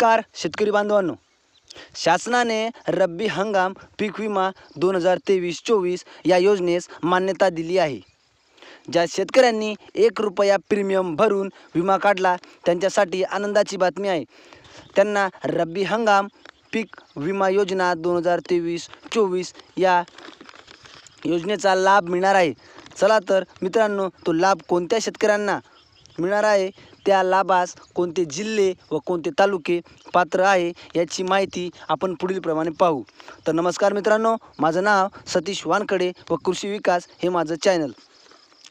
नमस्कार शेतकरी बांधवांनो. शासनाने रब्बी हंगाम पीक विमा दोन हजार तेवीस चोवीस या योजनेस मान्यता दिली आहे. ज्या शेतकऱ्यांनी एक रुपया प्रीमियम भरून विमा काढला त्यांच्यासाठी आनंदाची बातमी आहे. त्यांना रब्बी हंगाम पीक विमा योजना दोन हजार तेवीस चोवीस या योजनेचा लाभ मिळणार आहे. चला तर मित्रांनो तो लाभ कोणत्या शेतकऱ्यांना मिळणार आहे. त्या लाभास कोणते जिल्हे व कोणते तालुके पात्र आहे याची माहिती आपण पुढील प्रमाणे पाहू. तर नमस्कार मित्रांनो माझं नाव सतीश वानकडे व कृषी विकास हे माझं चॅनल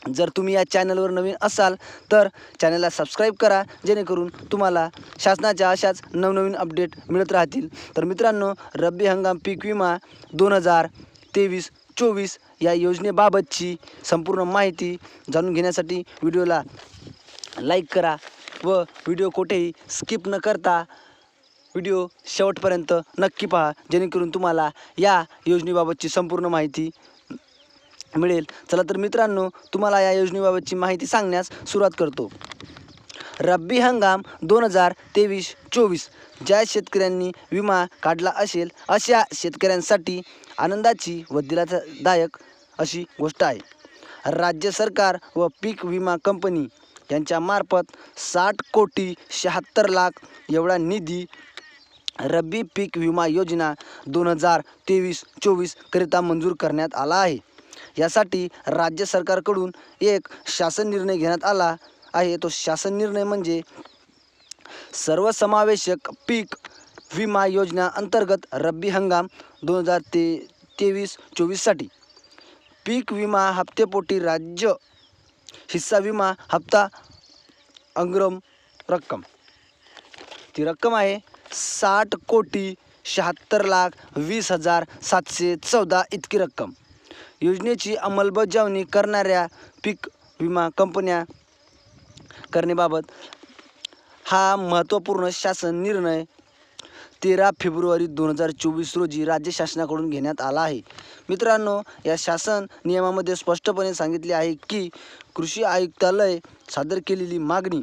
जर तुम्ही या चॅनलवर नवीन असाल तर चॅनलला सबस्क्राईब करा जेणेकरून तुम्हाला शासनाच्या अशाच नवनवीन अपडेट मिळत राहतील. तर मित्रांनो रब्बी हंगाम पीक विमा दोन हजार तेवीस चोवीस या योजनेबाबतची संपूर्ण माहिती जाणून घेण्यासाठी व्हिडिओला लाईक करा व व्हिडिओ कुठेही स्किप न करता व्हिडिओ शेवटपर्यंत नक्की पहा. जेणेकरून तुम्हाला या योजनेबाबतची संपूर्ण माहिती मिळेल. चला तर मित्रांनो तुम्हाला या योजनेबाबतची माहिती सांगण्यास सुरुवात करतो. रब्बी हंगाम दोन हजार तेवीस चोवीस ज्या शेतकऱ्यांनी विमा काढला असेल अशा शेतकऱ्यांसाठी आनंदाची व दिलादायक अशी गोष्ट आहे. राज्य सरकार व पीक विमा कंपनी यांच्यामार्फत साठ कोटी शहात्तर लाख एवढा निधी रब्बी पीक विमा योजना दोन हजार तेवीस चोवीसकरिता मंजूर करण्यात आला आहे. यासाठी राज्य सरकारकडून एक शासन निर्णय घेण्यात आला आहे. तो शासन निर्णय म्हणजे सर्वसमावेशक पीक विमा योजना अंतर्गत रब्बी हंगाम दोन हजार ते तेवीस चोवीससाठी पीक विमा हप्तेपोटी राज्य हिस्सा विमा हप्ता अंग्रम रक्कम ती रक्कम आहे साठ कोटी शहात्तर लाख वीस हजार सातशे चौदा इतकी रक्कम योजनेची अंमलबजावणी करणाऱ्या पीक विमा कंपन्या करण्याबाबत हा महत्त्वपूर्ण शासन निर्णय तेरा फेब्रुवारी दोन हजार चोवीस रोजी राज्य शासनाकडून घेण्यात आला आहे. मित्रांनो या शासन नियमामध्ये स्पष्टपणे सांगितले आहे की कृषी आयुक्तालय सादर केलेली मागणी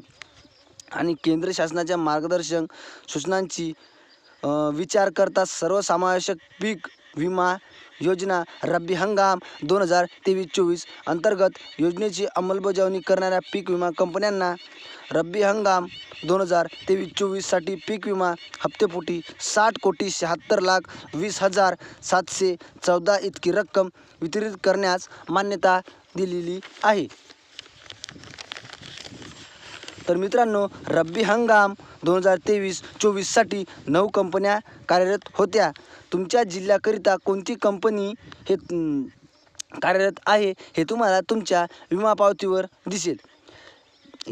आणि केंद्र शासनाच्या मार्गदर्शक सूचनांची विचार करता सर्वसमावेशक पीक विमा योजना रब्बी हंगाम दोन हजार तेवीस चोवीस अंतर्गत योजनेची अंमलबजावणी करणाऱ्या पीक विमा कंपन्यांना रब्बी हंगाम दोन हजार तेवीस चोवीससाठी पीक विमा हप्तेपोटी साठ कोटी शहात्तर लाख वीस हजार सातशे चौदा इतकी रक्कम वितरित करण्यास मान्यता दिलेली आहे. तर मित्रांनो रब्बी हंगाम दोन हजार तेवीस चोवीससाठी नऊ कंपन्या कार्यरत होत्या. तुमच्या जिल्ह्याकरिता कोणती कंपनी हे कार्यरत आहे हे तुम्हाला तुमच्या विमा पावतीवर दिसेल.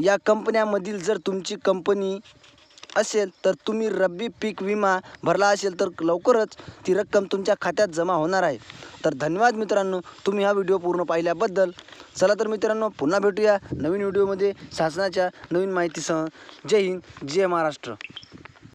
या कंपन्यामधील जर तुमची कंपनी असेल तर तुम्ही रब्बी पीक विमा भरला असेल तर लवकरच ती रक्कम तुमच्या खात्यात जमा होणार आहे. तर धन्यवाद मित्रांनो तुम्ही हा व्हिडिओ पूर्ण पाहिल्याबद्दल. चला तर मित्रांनो पुन्हा भेटूया नवीन व्हिडिओमध्ये. शासनाच्या नवीन माहितीसह. जय हिंद जय महाराष्ट्र.